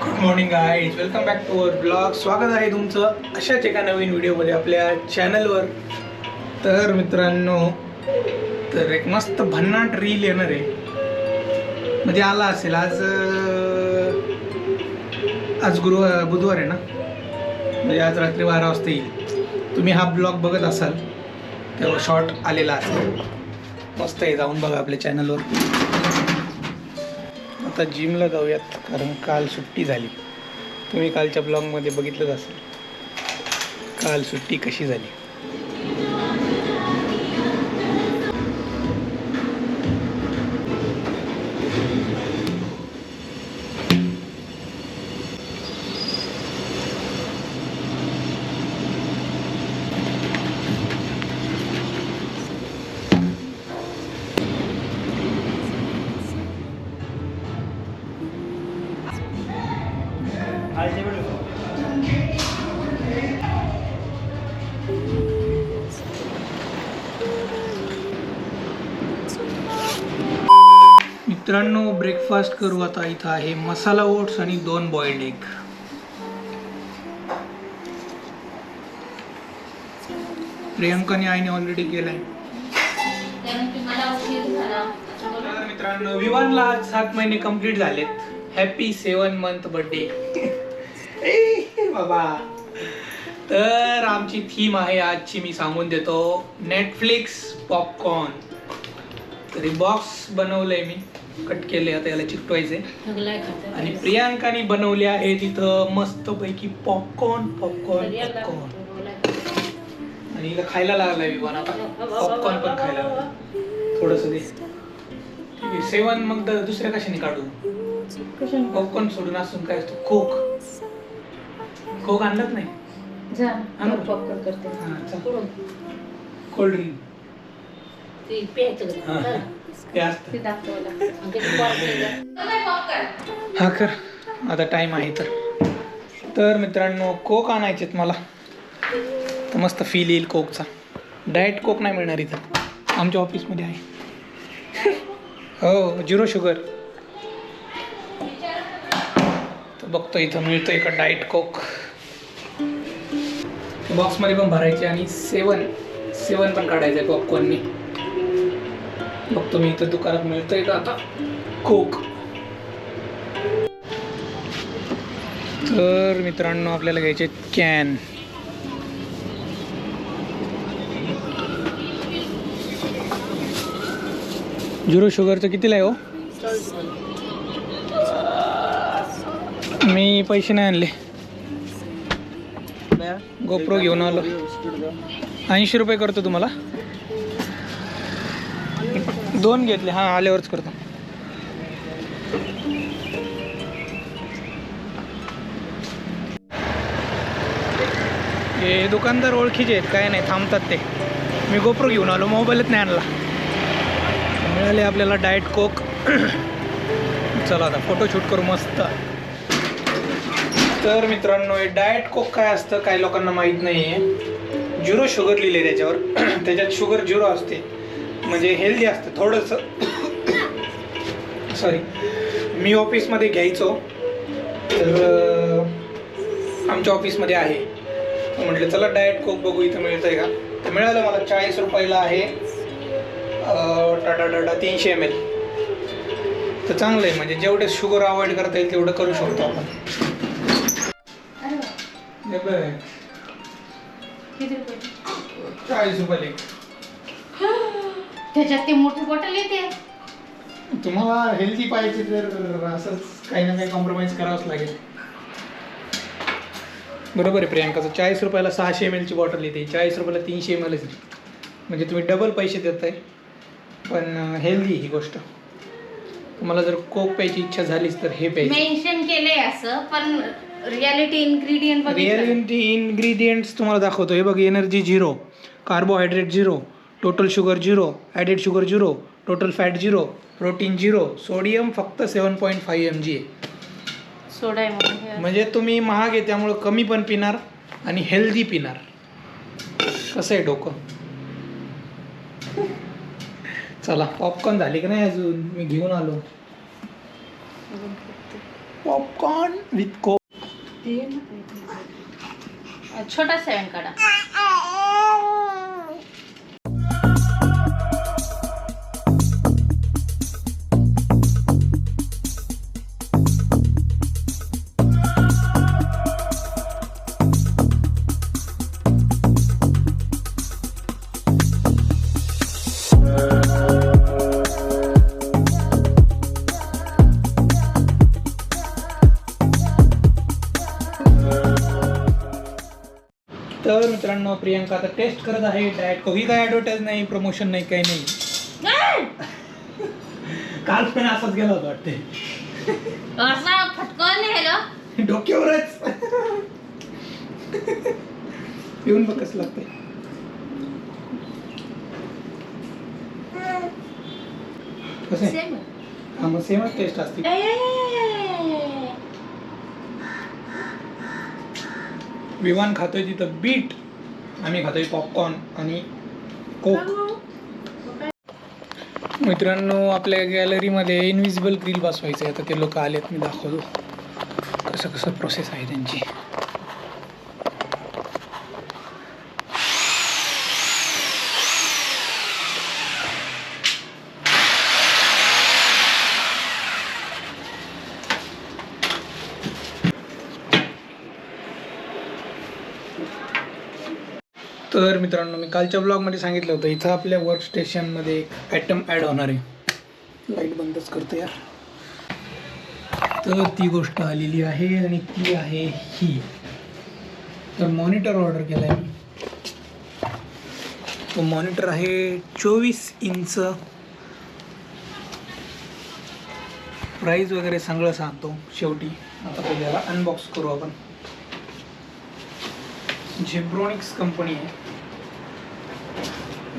Good morning guys welcome back to our blog स्वागत आहे तुमचं. अशाच एका नवीन व्हिडिओमध्ये आपल्या चॅनलवर तर मित्रांनो तर एक मस्त भन्नाट रील येणार आहे. म्हणजे आला असेल. आज आज गुरुवार बुधवार आहे ना? म्हणजे आज रात्री बारा वाजता येईल. तुम्ही हा ब्लॉग बघत असाल. तेव्हा शॉर्ट आलेला असेल. मस्त आहे. जाऊन बघा आपल्या चॅनलवर आता जिमला जाऊयात कारण काल सुट्टी झाली. तुम्ही कालच्या ब्लॉगमध्ये बघितलंच असेल. काल सुट्टी कशी झाली? मित्रांनो ब्रेकफास्ट करू आता इथं आहे मसाला ओट्स आणि दोन बॉइल्ड एग प्रियंकाने आईने ऑलरेडी केलाय. मित्रांनो विवानला आज सात महिने कंप्लीट झालेत. हॅपी सेवन मंथ बर्थडे बाबा. तर आमची थीम आहे आजची मी सांगून देतो नेटफ्लिक्स पॉपकॉर्न तरी बॉक्स बनवलंय मी. कट केले आता याला चिकटवायचे आणि प्रियांकाने बनवले आहे तिथं मस्त पैकी पॉपकॉर्न पॉपकॉर्न पॉपकॉर्न आणि हिला खायला लागलाय विवान आता. पॉपकॉर्न पण खायला लागला थोडस दे. ठीक आहे सेवन मग दुसऱ्या कशाने काढू? पॉपकॉर्न सोडून असून काय असतो? कोक कोक आणलंच नाही? चल. कोल्ड ड्रिंक हा. ते असतं हा कर. आता टाइम आहे तर. तर मित्रांनो कोक आणायचेत मला. तर मस्त फील येईल कोकचा डाएट कोक नाही मिळणार इथं. आमच्या ऑफिसमध्ये आहे. हो झिरो शुगर तर बघतो इथं मिळतं का डाएट कोक बॉक्समध्ये पण भरायचे आणि सेवन सेवन पण काढायचं आहे पॉपकॉर्ननी बघतो मी इथं दुकानात मिळतंय का आता? कोक तर मित्रांनो आपल्याला घ्यायचे कॅन झिरो शुगरचं कितीला आहे हो? मी पैसे नाही आणले. गोप्रो घेऊन आलो. ऐंशी रुपये करतो तुम्हाला. दोन घेतले. हां आल्यावरच करतो. हे दुकानदार ओळखीचे आहेत काय नाही थांबतात ते. मी गोप्रो घेऊन आलो मोबाईलच नाही आणला. मिळाले आपल्याला डाएट कोक. चला आता फोटोशूट करू मस्त. तर मित्रांनो हे डाएट कोक काय असतं काही लोकांना माहीत नाही आहे झिरो शुगर लिहिले त्याच्यावर. त्याच्यात शुगर झिरो असते. म्हणजे हेल्दी असतं. थोडंसं सॉरी मी ऑफिसमध्ये घ्यायचो. तर आमच्या ऑफिसमध्ये आहे. म्हटलं चला डाएट कोक बघू इथं मिळतं आहे का? तर मिळालं मला चाळीस रुपयाला आहे. टाटा टाटा तीनशे एम एल तर चांगलं आहे. म्हणजे जेवढे शुगर अवॉइड करता येईल तेवढं करू शकतो आपण. हे चाळीस रुपयाला. त्याच्यात ते मोठी बॉटल येते. तुम्हाला हेल्दी पाहिजे तर असंच काही ना काही कॉम्प्रोमाइज करावंच लागेल. बरोबर आहे प्रियांकाचं. चाळीस रुपयाला सहाशे एम एलची बॉटल येते. चाळीस रुपयाला तीनशे एम एलच म्हणजे तुम्ही डबल पैसे देताय. पण हेल्दी ही गोष्ट. तुम्हाला जर कोक प्यायची इच्छा झालीच तर हे प्यायचं. मेन्शन केलंय असं पण रियालिटी इन्ग्रेडियंट रिअलिटी इन्ग्रेडियंट्स तुम्हाला दाखवतो. हे बघ energy zero carbohydrate zero total sugar zero added sugar zero total fat zero protein zero sodium फक्त seven point five M G आहे सोडा आहे. म्हणून हे. म्हणजे तुम्ही महाग आहे त्यामुळं कमी पण पिणार आणि हेल्दी पिणार. कसं आहे डोकं? चला पॉपकॉर्न झाले की नाही अजून? मी घेऊन आलो. पॉपकॉर्न विथ कोक छोटा सेवन काढा. तर मित्रांनो प्रियंका आता टेस्ट करत आहे. डाएट कोही काय ॲडव्हर्टाईज नाही प्रमोशन नाही काही नाही. काल पण असाच गेला होता वाटते असा फटकन हेलो डोक्यावरच. पिऊन बघ कसं लागतंय. कसं आहे? हा मग सेमच टेस्ट असते. विमान खातोय तिथं बीट आम्ही खातोय पॉपकॉर्न आणि कोक मित्रांनो आपल्या गॅलरीमध्ये इनविजिबल ग्रिल बसवायचं आहे आता ते लोक आलेत मी दाखवतो. कसं कसं प्रोसेस आहे त्यांची. तर मित्रांनो मी कालच्या ब्लॉगमध्ये सांगितलं होतं इथं आपल्या वर्क स्टेशनमध्ये एक ॲटम ॲड होणार आहे. लाइट बंदच करतो यार. तर ती गोष्ट आलेली आहे आणि ती आहे ही. तर मॉनिटर ऑर्डर केला आहे मी. तो मॉनिटर आहे चोवीस इंच. प्राईज वगैरे सगळं सांगतो शेवटी. आता पहिल्याला अनबॉक्स करू आपण. झेब्रॉनिक्स कंपनी आहे.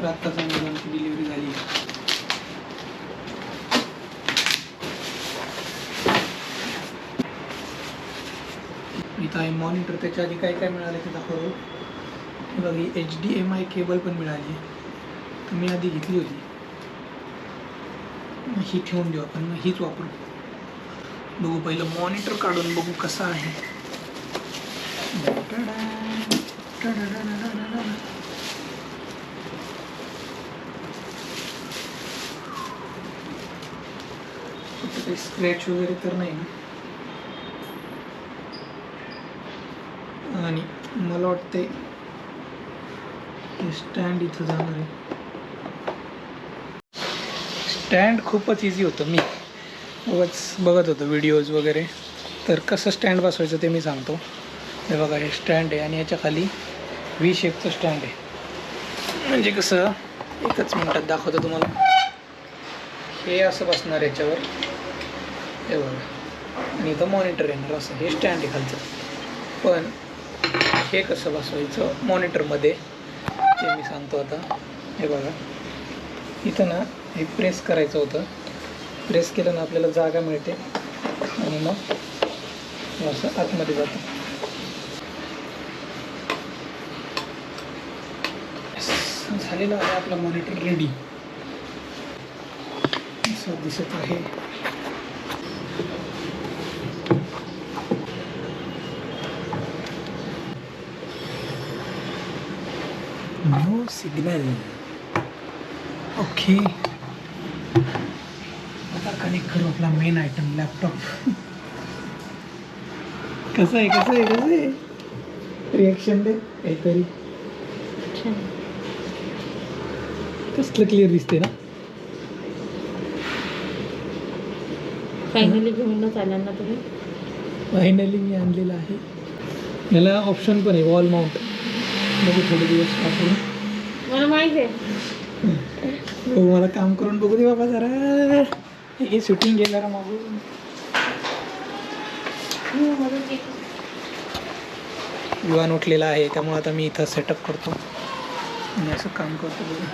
तर आत्ताच अमेझॉनची डिलिव्हरी झाली. आहे इथं आहे मॉनिटर त्याच्या आधी काय काय मिळालं ते दाखवतो. हे बघ ही H D M I cable पण मिळाली. तर मी आधी घेतली होती. ही ठेवून देऊ आपण मग हीच वापरू. बघू पहिलं मॉनिटर काढून बघू कसं आहे. फक्त काही स्क्रॅच वगैरे तर नाही ना आणि मला वाटते स्टँड इथं जाणार आहे. स्टँड खूपच इझी होतं मी बघत बघत होतो व्हिडिओज वगैरे. तर कसं स्टँड बसवायचं ते मी सांगतो. हे बघा हे स्टँड आहे आणि याच्या खाली व्ही शेपचं स्टँड आहे. म्हणजे कसं एकच मिनटात दाखवतो तुम्हाला. हे असं बसणार याच्यावर. हे बघा. आणि इथं मॉनिटर येणार असं. हे स्टँड आहे खालचं. पण हे कसं बसवायचं? मॉनिटरमध्ये ते मी सांगतो आता हे बघा. इथं ना हे प्रेस करायचं होतं. प्रेस केलं ना आपल्याला जागा मिळते. आणि मग असं आतमध्ये जातं. झालेला झालेलं आहे आपलं मॉनिटर रेडी असं दिसत आहे नो सिग्नल ओके आता कनेक्ट करू आपला मेन आयटम लॅपटॉप कसं आहे कसं आहे कसं आहे रिॲक्शन दे काहीतरी कसलं क्लिअर दिसते ना फायनली घेऊनच आल्या ना तुम्ही फायनली मी आणलेलं आहे याला ऑप्शन पण आहे वॉल माउंट बघू थोडे दिवस वापरून मला माहिती आहे. हो, मला काम करून बघू दे बाबा जरा. हे शूटिंग गेलं रा मागून. हो, विवान उठलेला आहे त्यामुळे आता मी इथं सेटअप करतो. आणि असं काम करतो बघू.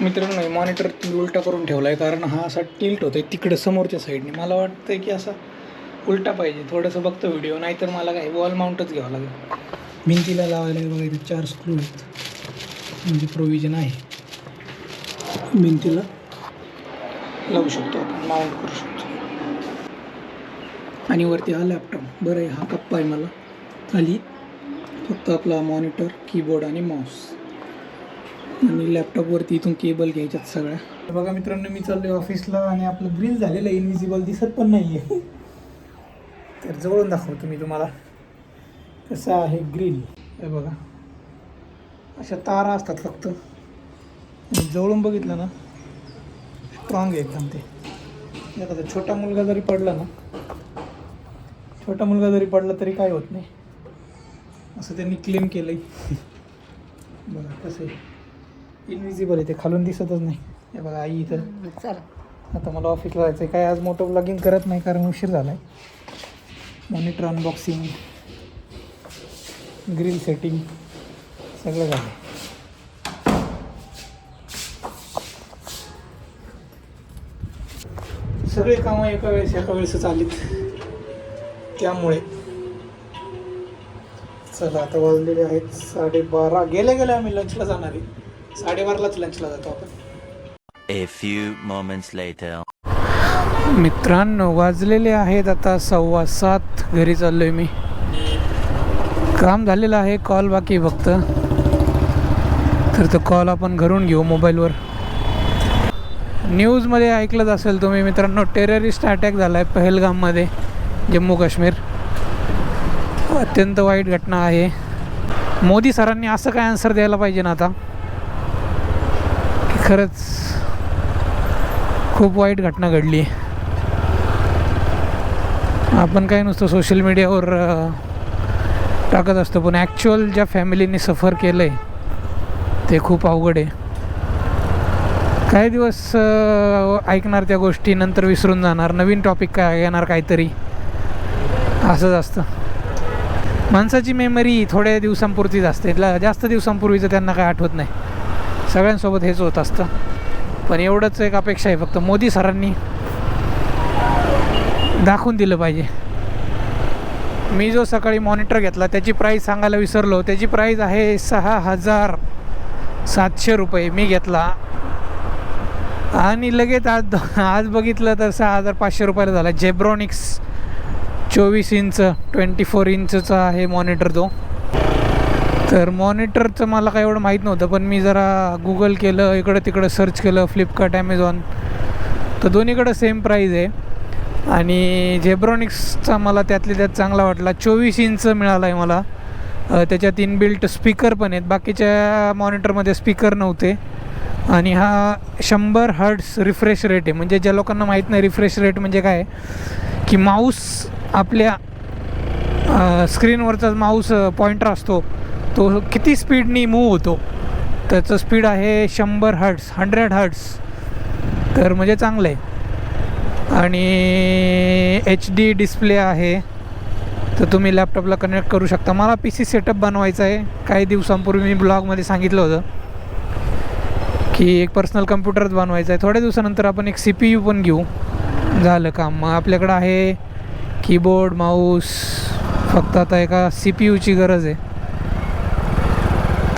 मित्रांनो मॉनिटर उलटा करून ठेवला आहे कारण हा असा टिल्ट होतोय तिकडे समोरच्या साईडने मला वाटतं की असा उलटा पाहिजे थोडंसं बघतो व्हिडिओ नाहीतर मला काय वॉल माउंटच घ्यावं लागेल. भिंतीला लावायला हे बघा इथे चार स्क्रू आहेत. म्हणजे प्रोव्हिजन आहे. भिंतीला लावू शकतो आपण माउंट करू शकतो. आणि वरती हा लॅपटॉप बरं आहे हा कप्पा आहे मला. खाली फक्त आपला मॉनिटर कीबोर्ड आणि माऊस आणि लॅपटॉपवरती इथून केबल घ्यायच्यात सगळ्या. बघा मित्रांनो मी चाललोय ऑफिसला आणि आपलं ग्रिल झालेलं आहे इनविजिबल दिसत पण नाही आहे तर जवळून दाखवतो मी तुम्हाला कसं आहे ग्रिल हे बघा. अशा तारा असतात फक्त. जवळून बघितलं ना स्ट्रॉंग आहे एकदम ते. एखादा छोटा मुलगा जरी पडला ना छोटा मुलगा जरी पडला तरी काय होत नाही. असं त्यांनी क्लेम केलं आहे बघा कसं आहे. इनविजिबल आहे ते खालून दिसतच नाही. हे बघा आई इथं. चला. आता मला ऑफिसला जायचं आहे काय आज मोठं ब्लॉगिंग करत नाही कारण उशीर झाला आहे मॉनिटर अनबॉक्सिंग ग्रिल सेटिंग सगळं झालं. सगळे कामं एका वेळेस एका वेळेसच आलीत. त्यामुळे चला आता वाजलेले आहेत साडेबारा. गेल्या गेल्या आम्ही लंचला जाणार. आहे साडेबारालाच लंचला जातो आपण. A few moments later. मित्रांनो वाजलेले आहेत आता सव्वा सात. घरी चाललोय मी. काम झालेलं आहे कॉल बाकी फक्त. तर तो कॉल आपण घरून घेऊ मोबाईलवर. न्यूजमध्ये ऐकलंच असेल तुम्ही मित्रांनो टेररिस्ट अटॅक झाला आहे पहलगाममध्ये जम्मू काश्मीर. अत्यंत वाईट घटना आहे. मोदी सरांनी असं काय आन्सर द्यायला पाहिजे ना आता? की खरंच खूप वाईट घटना घडली आहे. आपण काय नुसतं सोशल मीडियावर टाकत असतो पण ॲक्च्युअल ज्या फॅमिलीने सफर केलं आहे ते खूप अवघड आहे. काही दिवस ऐकणार त्या गोष्टी नंतर विसरून जाणार. नवीन टॉपिक काय येणार काहीतरी? असंच असतं. माणसाची मेमरी थोड्या दिवसांपुरतीच असते. ला- जास्त दिवसांपूर्वीचं त्यांना काय आठवत नाही. सगळ्यांसोबत हेच होत असतं. पण एवढंच एक अपेक्षा आहे फक्त. मोदी सरांनी दाखवून दिलं पाहिजे. मी जो सकाळी मॉनिटर घेतला त्याची प्राईस सांगायला विसरलो. त्याची प्राईस आहे सहा हजार सातशे रुपये मी घेतला. आणि लगेच आज आज बघितलं तर सहा हजार पाचशे रुपयाला झाला. जेब्रॉनिक्स चोवीस इंच ट्वेंटी फोर इंचचा आहे मॉनिटर तो. तर मॉनिटरचं मला काय एवढं माहीत नव्हतं पण मी जरा गुगल केलं इकडं तिकडं सर्च केलं फ्लिपकार्ट ॲमेझॉन तर दोन्हीकडं सेम प्राईज आहे. आणि झेब्रॉनिक्सचा मला त्यातल्या त्यात चांगला वाटला. चोवीस इंच मिळाला आहे मला त्याच्यात इनबिल्ट स्पीकर पण आहेत. बाकीच्या मॉनिटरमध्ये स्पीकर नव्हते. आणि हा शंभर हर्ट्स रिफ्रेश रेट आहे. म्हणजे ज्या लोकांना माहीत नाही रिफ्रेश रेट म्हणजे काय की माऊस आपल्या स्क्रीनवरचा माऊस पॉइंटर असतो तो किती स्पीडनी मूव होतो. त्याचं स्पीड आहे शंभर हर्ट्स हंड्रेड हर्ट्स तर म्हणजे चांगलं आहे. आणि एच डी डिस्प्ले आहे. तर तुम्ही लॅपटॉपला कनेक्ट करू शकता. मला पी सी सेटअप बनवायचा आहे. काही दिवसांपूर्वी मी ब्लॉगमध्ये सांगितलं होतं की एक पर्सनल कम्प्युटरच बनवायचा आहे. थोड्या दिवसानंतर आपण एक सी पी यू पण घेऊ. झालं काम. मग आपल्याकडं आहे कीबोर्ड माऊस फक्त आता एका सी पी यूची गरज आहे.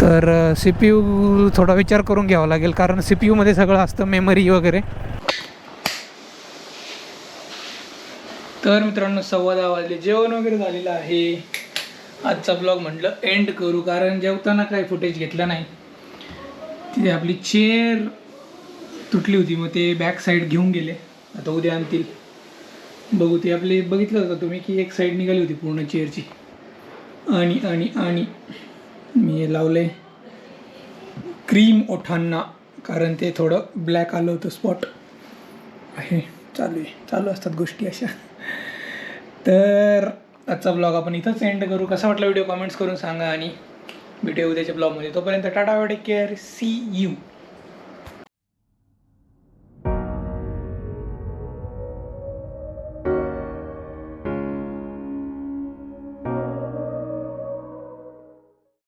तर सी पी यू थोडा विचार करून घ्यावा लागेल. कारण सी पी यूमध्ये सगळं असतं मेमरी वगैरे. तर मित्रांनो सव्वा दहा वाजले जेवण वगैरे झालेलं आहे. आजचा ब्लॉग म्हटलं एंड करू. कारण जेवताना काय फुटेज घेतलं नाही. तिथे आपली चेअर तुटली होती. मग ते बॅक साईड घेऊन गेले. आता उद्या आणतील. बघू ते आपले बघितलं होतं तुम्ही की एक साईड निघाली होती पूर्ण चेअरची आणि आणि आणि मी हे लावले क्रीम ओठांना. कारण ते थोडं ब्लॅक आलं होतं स्पॉट आहे. चालू आहे. चालू असतात गोष्टी अशा. तर आजचा ब्लॉग आपण इथंच एंड करू. कसा वाटला व्हिडिओ कमेंट्स करून सांगा आणि भेटूया उद्याच्या ब्लॉगमध्ये तोपर्यंत tata take care. See you